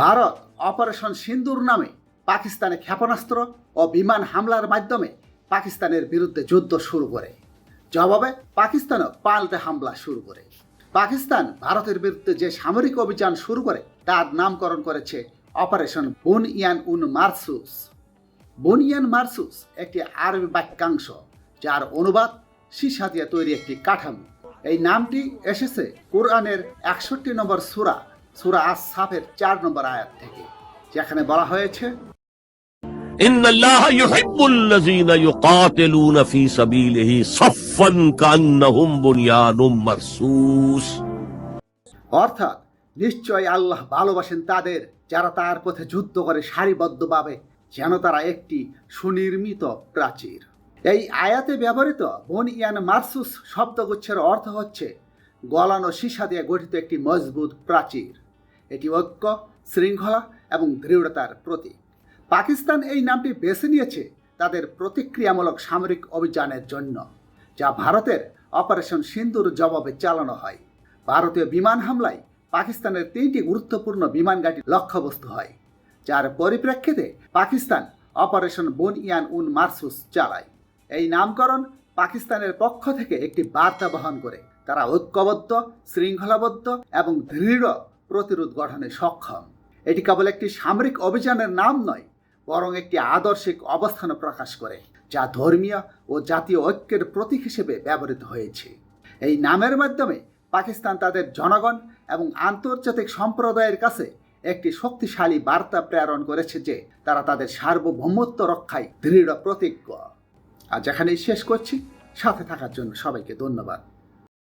Bharat operation সিন্দুর নামে পাকিস্তানে ক্ষেপণাস্ত্র ও বিমান হামলার মাধ্যমে পাকিস্তানের বিরুদ্ধে যুদ্ধ শুরু করে। জবাবে পাকিস্তানও পাল্টে হামলা শুরু করে। পাকিস্তান ভারতের বিরুদ্ধে যে সামরিক অভিযান শুরু করে, তার নামকরণ করেছে অপারেশন বুন ইয়ান উন মার্সুস। বুনিয়ান মার্সুস একটি আরবি বাক্যাংশ, যার অনুবাদ সীসা দিয়ে তৈরি একটি কাঠামো। এই নামটি এসেছে কোরআনের একষট্টি নম্বর সুরা সুরা আস সাফের চার নম্বর আয়াত থেকে যেখানে বলা হয়েছে অর্থাৎ নিশ্চয় আল্লাহ ভালোবাসেন তাদের যারা তার পথে যুদ্ধ করে সারিবদ্ধভাবে যেন তারা একটি সুনির্মিত প্রাচীর। এই আয়াতে ব্যবহৃত বন ইয়ান মার্সুস শব্দগুচ্ছের অর্থ হচ্ছে গলানো সীসা দিয়ে গঠিত একটি মজবুত প্রাচীর। এটি ঐক্য, শৃঙ্খলা এবং দৃঢ়তার প্রতীক। পাকিস্তান এই নামটি বেছে নিয়েছে তাদের প্রতিক্রিয়ামূলক সামরিক অভিযানের জন্য, যা ভারতের অপারেশন সিন্দুর জবাবে চালানো হয়। ভারতীয় বিমান হামলায় পাকিস্তানের তিনটি গুরুত্বপূর্ণ বিমান ঘাঁটি লক্ষ্যবস্তু হয়, যার পরিপ্রেক্ষিতে পাকিস্তান অপারেশন বন ইয়ান উন মার্সুস চালায়। এই নামকরণ পাকিস্তানের পক্ষ থেকে একটি বার্তা বহন করে। তারা ঐক্যবদ্ধ, শৃঙ্খলাবদ্ধ এবং দৃঢ় প্রতিরোধ গঠনে সক্ষম। এটি কেবল একটি সামরিক অভিযানের নাম নয়, বরং একটি আদর্শিক অবস্থান প্রকাশ করে, যা ধর্মীয় ও জাতীয় ঐক্যের প্রতীক হিসেবে ব্যবহৃত হয়েছে। এই নামের মাধ্যমে পাকিস্তান তাদের জনগণ এবং আন্তর্জাতিক সম্প্রদায়ের কাছে একটি শক্তিশালী বার্তা প্রেরণ করেছে যে তারা তাদের সার্বভৌমত্ব রক্ষায় দৃঢ় প্রতিজ্ঞ। আর যেখানেই শেষ করছি, সাথে থাকার জন্য সবাইকে ধন্যবাদ।